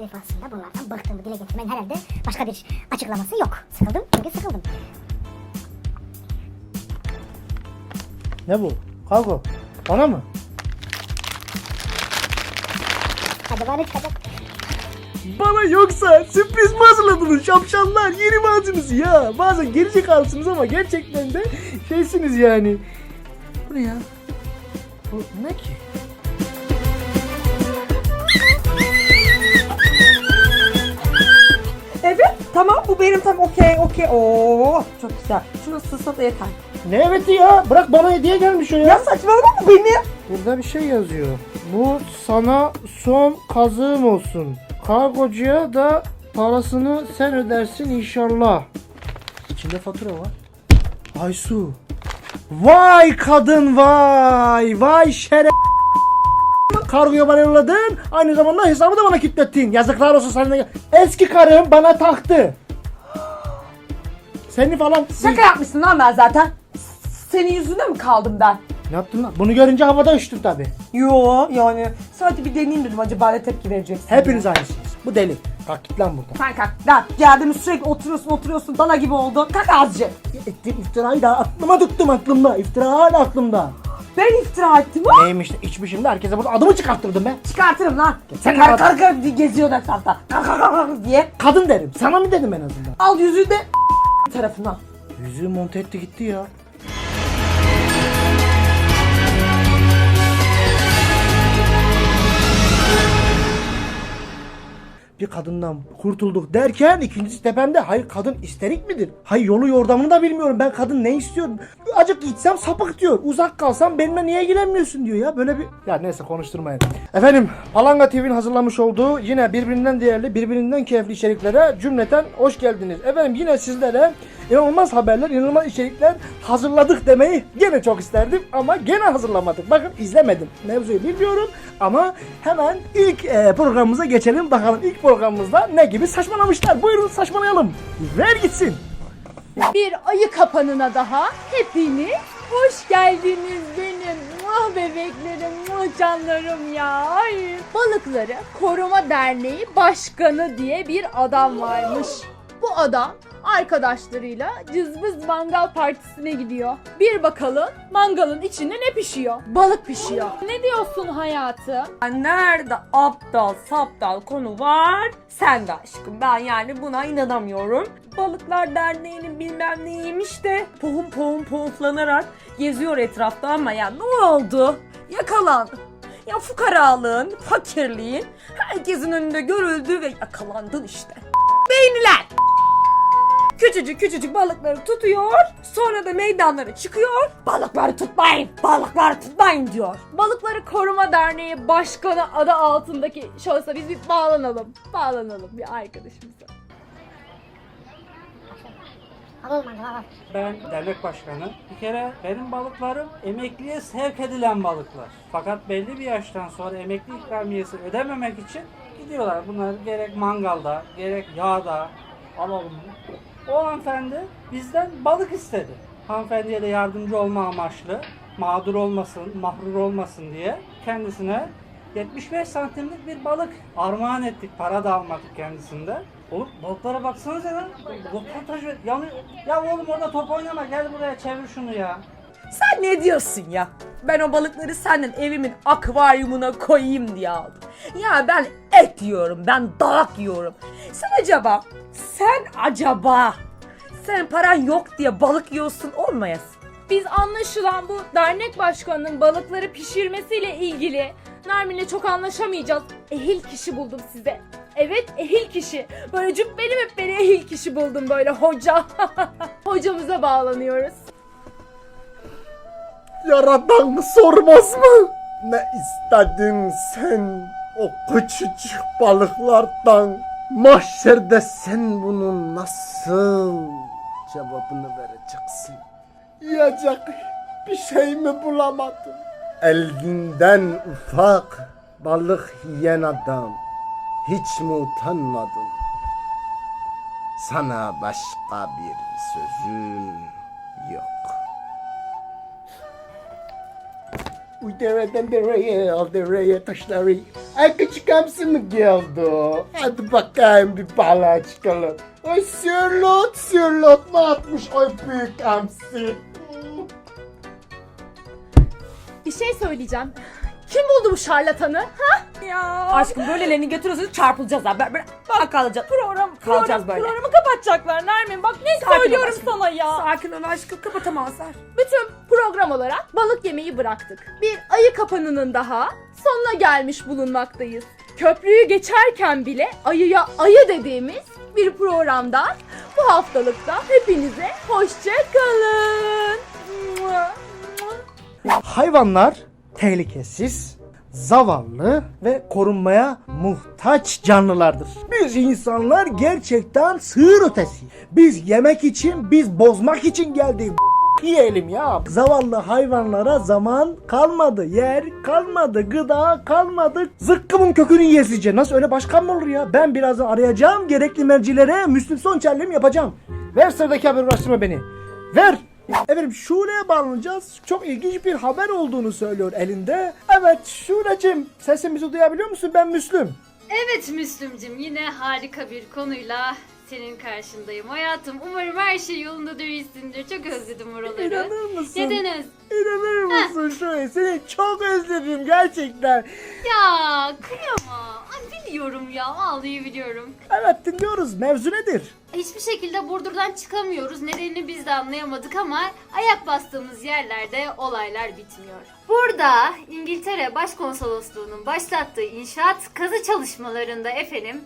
her defasında bunlardan bıktığımı dile getirmenin herhalde başka bir açıklaması yok. Sıkıldım çünkü sıkıldım. Ne bu? Kargo. Bana mı? Acaba ne çıkacak? Bana yoksa sürpriz mi hazırladınız şapşallar? Yeni mi ya? Bazen gelecek alsınız ama gerçekten de şeysiniz yani. Bu ne ya? Bu ne ki? Evet tamam bu benim tam okey okey. Oo çok güzel. Şunu sılsa da yeter. Ne eveti ya? Bırak bana hediye gelmiş o ya. Ya saçmalama bu benim. Burada bir şey yazıyor. Bu sana son kazığım olsun. Kargocuya da parasını sen ödersin inşallah. İçinde fatura var. Aysu. Vay kadın vay. Vay şeref. Kargoya bana yolladın. Aynı zamanda hesabı da bana kilitlettin. Yazıklar olsun sana. Eski karım bana taktı. Seni falan... Şaka yapmışsın lan ben zaten. Senin yüzünden mi kaldım ben? Ne yaptın lan? Bunu görünce havada uçtun tabi. Yo yani sadece bir deneyeyim dedim acaba ne tepki vereceksin. Hepiniz aynısınız. Bu deli. Kalk git lan buradan. Sen kalk lan geldim sürekli oturuyorsun oturuyorsun dana gibi oldun. Kalk azıcık. İftirayı da aklıma tuttum aklımda. İftira hala aklımda. Ben iftira ettim ha. Neymiş de içmişim de herkese burada adımı çıkarttırdım be. Çıkartırım lan. Sen kar kapat. kar kar diye geziyor etrafta. Kar kar kar kar diye. Kadın derim. Sana mı dedim en azından? Al yüzüğü de tarafına. Yüzüğü monte etti gitti ya. Bir kadından kurtulduk derken ikincisi tepemde. Hayır kadın isterik midir? Hayır yolu yordamını da bilmiyorum. Ben kadın ne istiyorum? Acık gitsem sapık diyor. Uzak kalsam benimle niye ilgilenmiyorsun diyor ya. Böyle bir... Ya neyse konuşturmayın. Efendim Palanga TV'nin hazırlamış olduğu yine birbirinden değerli, birbirinden keyifli içeriklere cümleten hoş geldiniz. Efendim yine sizlere inanılmaz haberler, inanılmaz içerikler hazırladık demeyi gene çok isterdim ama gene hazırlamadık. Bakın izlemedim. Mevzuyu bilmiyorum ama hemen ilk e, programımıza geçelim. Bakalım ilk programımızda ne gibi saçmalamışlar. Buyurun saçmalayalım. Ver gitsin. Bir ayı kapanına daha hepiniz hoş geldiniz benim muah bebeklerim, muah canlarım ya. Ay. Balıkları Koruma Derneği Başkanı diye bir adam varmış. Bu adam arkadaşlarıyla cızbız mangal partisine gidiyor. Bir bakalım mangalın içinde ne pişiyor? Balık pişiyor. Ne diyorsun hayatım? Nerede aptal saptal konu var? Sen de aşkım. Ben yani buna inanamıyorum. Balıklar Derneği'nin bilmem neymiş de pohum pohum pohumlanarak geziyor etrafta ama ya ne oldu? Yakalandı. Ya fukaralığın, fakirliğin herkesin önünde görüldü ve yakalandın işte. Beyniler! Küçücük küçücük balıkları tutuyor, sonra da meydanlara çıkıyor. Balıkları tutmayın, balıkları tutmayın diyor. Balıkları Koruma Derneği Başkanı adı altındaki şahısa biz bir bağlanalım. Bağlanalım bir arkadaşımıza. Ben dernek başkanı. Bir kere benim balıklarım emekliye sevk edilen balıklar. Fakat belli bir yaştan sonra emekli ikramiyesi ödememek için gidiyorlar. Bunlar gerek mangalda, gerek yağda alalım. O hanımefendi bizden balık istedi. Hanımefendiye de yardımcı olma amaçlı, mağdur olmasın, mahrur olmasın diye kendisine 75 santimlik bir balık armağan ettik. Para da almadık kendisinde. Oğlum balıklara baksanıza lan. Röportaj yanıyor. Ya oğlum orada top oynama gel buraya çevir şunu ya. Sen ne diyorsun ya? Ben o balıkları senden evimin akvaryumuna koyayım diye aldım. Ya ben et yiyorum, ben dalak yiyorum. Sen acaba, sen acaba, sen paran yok diye balık yiyorsun olmayasın. Biz anlaşılan bu dernek başkanının balıkları pişirmesiyle ilgili Nermin'le çok anlaşamayacağız. Ehil kişi buldum size. Evet ehil kişi. Böyle cübbeli mübbeli ehil kişi buldum böyle hoca. Hocamıza bağlanıyoruz. Yaradan sormaz mı? Ne istedin sen o küçücük balıklardan? Mahşerde sen bunun nasıl cevabını vereceksin? Yiyecek bir şey mi bulamadın? Elinden ufak balık yiyen adam hiç mi utanmadın? Sana başka bir sözüm yok. Uy dereden dereye al dereye taşları. Ay küçük hamsi mi geldi? Hadi bakayım bir balığa çıkalım. Ay sürlot sürlot ne atmış o büyük hamsi? Bir şey söyleyeceğim. Kim buldu bu şarlatanı? Ha? Ya. Aşkım böylelerini götürüyorsunuz çarpılacağız ha. Ben, ben, bak kalacağız. program, Kalacağız program, böyle. programı kapatacaklar Nermin. Bak ne Sakin ol söylüyorum aşkım. sana ya. Sakin ol aşkım kapatamazlar. Bütün program olarak balık yemeyi bıraktık. Bir ayı kapanının daha sonuna gelmiş bulunmaktayız. Köprüyü geçerken bile ayıya ayı dediğimiz bir programda bu haftalıkta hepinize hoşça kalın. Hayvanlar tehlikesiz, zavallı ve korunmaya muhtaç canlılardır. Biz insanlar gerçekten sığır ötesi. Biz yemek için, biz bozmak için geldik. Yiyelim ya. Zavallı hayvanlara zaman kalmadı. Yer kalmadı. Gıda kalmadı. Zıkkımın kökünü yesice. Nasıl öyle başkan mı olur ya? Ben birazdan arayacağım. Gerekli mercilere Müslüm son çelliğimi yapacağım. Ver sıradaki haber uğraştırma beni. Ver. Efendim Şule'ye bağlanacağız. Çok ilginç bir haber olduğunu söylüyor elinde. Evet Şule'cim sesimizi duyabiliyor musun? Ben Müslüm. Evet Müslümcüm yine harika bir konuyla senin karşındayım. Hayatım umarım her şey yolunda iyisindir. Çok özledim oraları. İnanır mısın? Neden öz? İnanır mısın Şule? Seni çok özledim gerçekten. Ya kıyama. Ay biliyorum ya ağlayabiliyorum. Evet dinliyoruz. Mevzu nedir? Hiçbir şekilde Burdur'dan çıkamıyoruz. Nedenini biz de anlayamadık ama ayak bastığımız yerlerde olaylar bitmiyor. Burada İngiltere Başkonsolosluğu'nun başlattığı inşaat kazı çalışmalarında efendim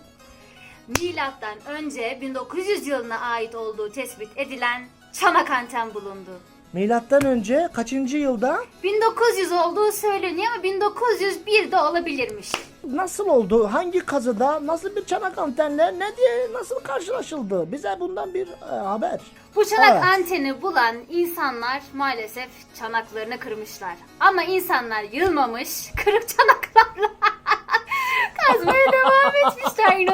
milattan önce 1900 yılına ait olduğu tespit edilen çanak anten bulundu. Milattan önce kaçıncı yılda? 1900 olduğu söyleniyor ama 1901 de olabilirmiş. Nasıl oldu? Hangi kazıda? Nasıl bir çanak antenle? Ne diye? Nasıl karşılaşıldı? Bize bundan bir e, haber. Bu çanak Evet. anteni bulan insanlar maalesef çanaklarını kırmışlar. Ama insanlar yılmamış, kırık çanaklarla kazmaya devam etmişler mısın?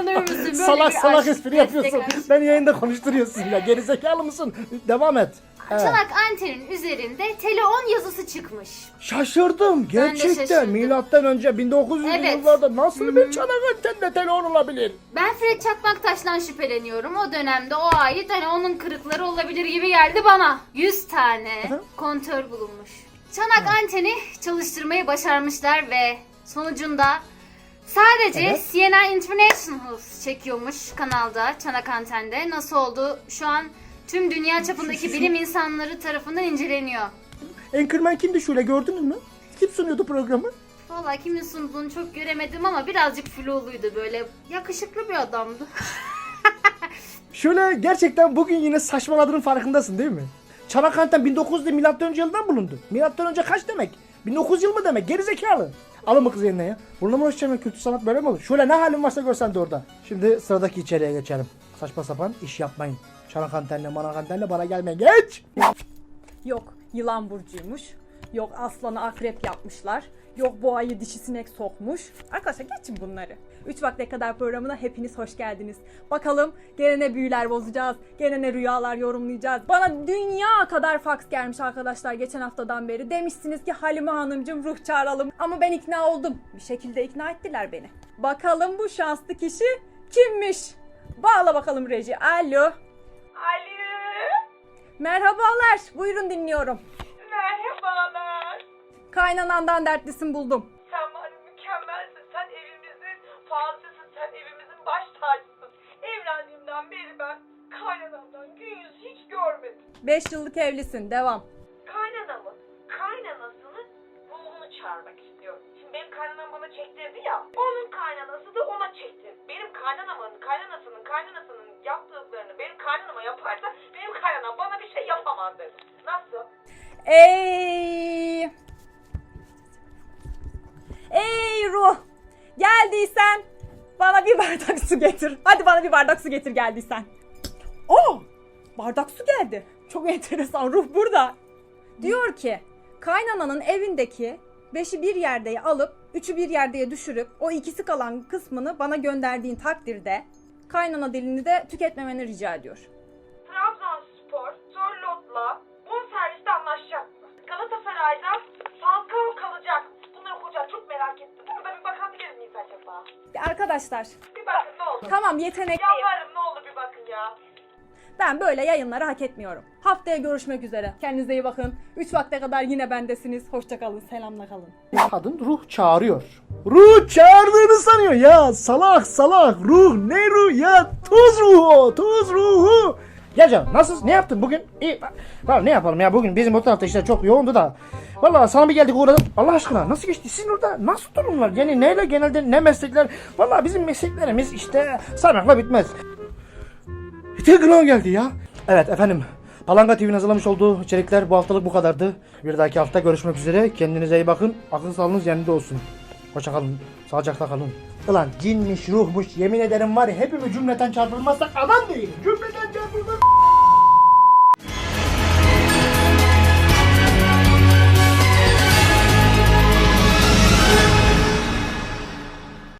Böyle salak bir salak aşk, espri yapıyorsun. aşk. Beni yayında konuşturuyorsun ya. Gerizekalı mısın? Devam et. Evet. Çanak antenin üzerinde Teleon yazısı çıkmış. Şaşırdım. Gerçekten şaşırdım. milattan önce 1900 Evet. yıllarda nasıl bir çanak antenle telefon olabilir? Ben Fred Çakmaktaş'tan şüpheleniyorum. O dönemde o ait hani onun kırıkları olabilir gibi geldi bana. 100 tane Hı. kontör bulunmuş. Çanak anteni çalıştırmayı başarmışlar ve sonucunda sadece Evet. CNN International çekiyormuş kanalda çanak antende. Nasıl oldu? Şu an tüm dünya çapındaki bilim insanları tarafından inceleniyor. Anchorman kimdi şöyle gördünüz mü? Kim sunuyordu programı? Vallahi kimin sunduğunu çok göremedim ama birazcık fluluydu böyle. Yakışıklı bir adamdı. Şöyle gerçekten bugün yine saçmaladığının farkındasın değil mi? Çanak anten 1900'de milattan önce yıldan bulundu. Milattan önce kaç demek? 1900 yıl mı demek? Gerizekalı. Alın bu kızı yerine ya. Bununla mı uğraşacağım ya? Kültür sanat böyle mi olur? Şöyle ne halin varsa görsen de orada. Şimdi sıradaki içeriye geçelim. Saçma sapan iş yapmayın. Çanak antenle manak antenle bana gelmeyin. Geç! Yok yılan burcuymuş. Yok aslanı akrep yapmışlar. Yok boğayı dişi sinek sokmuş. Arkadaşlar geçin bunları. 3 vakte kadar programına hepiniz hoş geldiniz. Bakalım gene ne büyüler bozacağız. Gene ne rüyalar yorumlayacağız. Bana dünya kadar faks gelmiş arkadaşlar geçen haftadan beri. Demişsiniz ki Halime Hanımcığım ruh çağıralım. Ama ben ikna oldum. Bir şekilde ikna ettiler beni. Bakalım bu şanslı kişi kimmiş? Bağla bakalım reji. Alo. Alo. Merhabalar. Buyurun dinliyorum. Merhabalar. Kaynanandan dertlisin buldum. Sen var ya mükemmelsin. Sen evimizin fazlasın. Sen evimizin baş tacısın. Evlendiğimden beri ben kaynanamdan gün yüzü hiç görmedim. 5 yıllık evlisin. Devam. Kaynanamın kaynanasının ruhunu çağırmak istiyorum. Şimdi benim kaynanam bana çektirdi ya. Onun kaynanası da ona çektirdi. Benim kaynanamın kaynanasının kaynanasının yaptıklarını benim kaynanama yaparsa benim kaynanam bana bir şey yapamaz dedi. Nasıl? Ey! Ey ruh! Geldiysen bana bir bardak su getir. Hadi bana bir bardak su getir geldiysen. Oo! Bardak su geldi. Çok enteresan ruh burada. Diyor ki kaynananın evindeki beşi bir yerdeye alıp üçü bir yerdeye düşürüp o ikisi kalan kısmını bana gönderdiğin takdirde kaynana dilini de tüketmemeni rica ediyor. Trabzonspor Zorlot'la bir bakabilir miyiz acaba? Arkadaşlar Bir bakın ne olur. tamam yetenek Yalvarırım ne olur bir bakın ya. ben böyle yayınları hak etmiyorum. Haftaya görüşmek üzere. Kendinize iyi bakın. 3 vakte kadar yine bendesiniz. Hoşçakalın. Selamla kalın. Kadın ruh çağırıyor. Ruh çağırdığını sanıyor ya. Salak salak. Ruh ne ruh ya? Tuz ruhu. Tuz ruhu. Gel canım nasılsın? Ne yaptın bugün? İyi. Vallahi ne yapalım ya bugün bizim o tarafta işler çok yoğundu da. Vallahi sana bir geldik uğradım. Allah aşkına nasıl geçti? Sizin orada nasıl durumlar? Yani neyle genelde ne meslekler? Vallahi bizim mesleklerimiz işte saymakla bitmez. Tekrar geldi ya. Evet efendim. Palanga TV'nin hazırlamış olduğu içerikler bu haftalık bu kadardı. Bir dahaki hafta görüşmek üzere. Kendinize iyi bakın. Akıl sağlığınız yerinde olsun. Hoşçakalın. Sağlıcakla kalın. Ulan cinmiş ruhmuş yemin ederim var ya hepimiz cümleten çarpılmazsak adam değilim. Cümle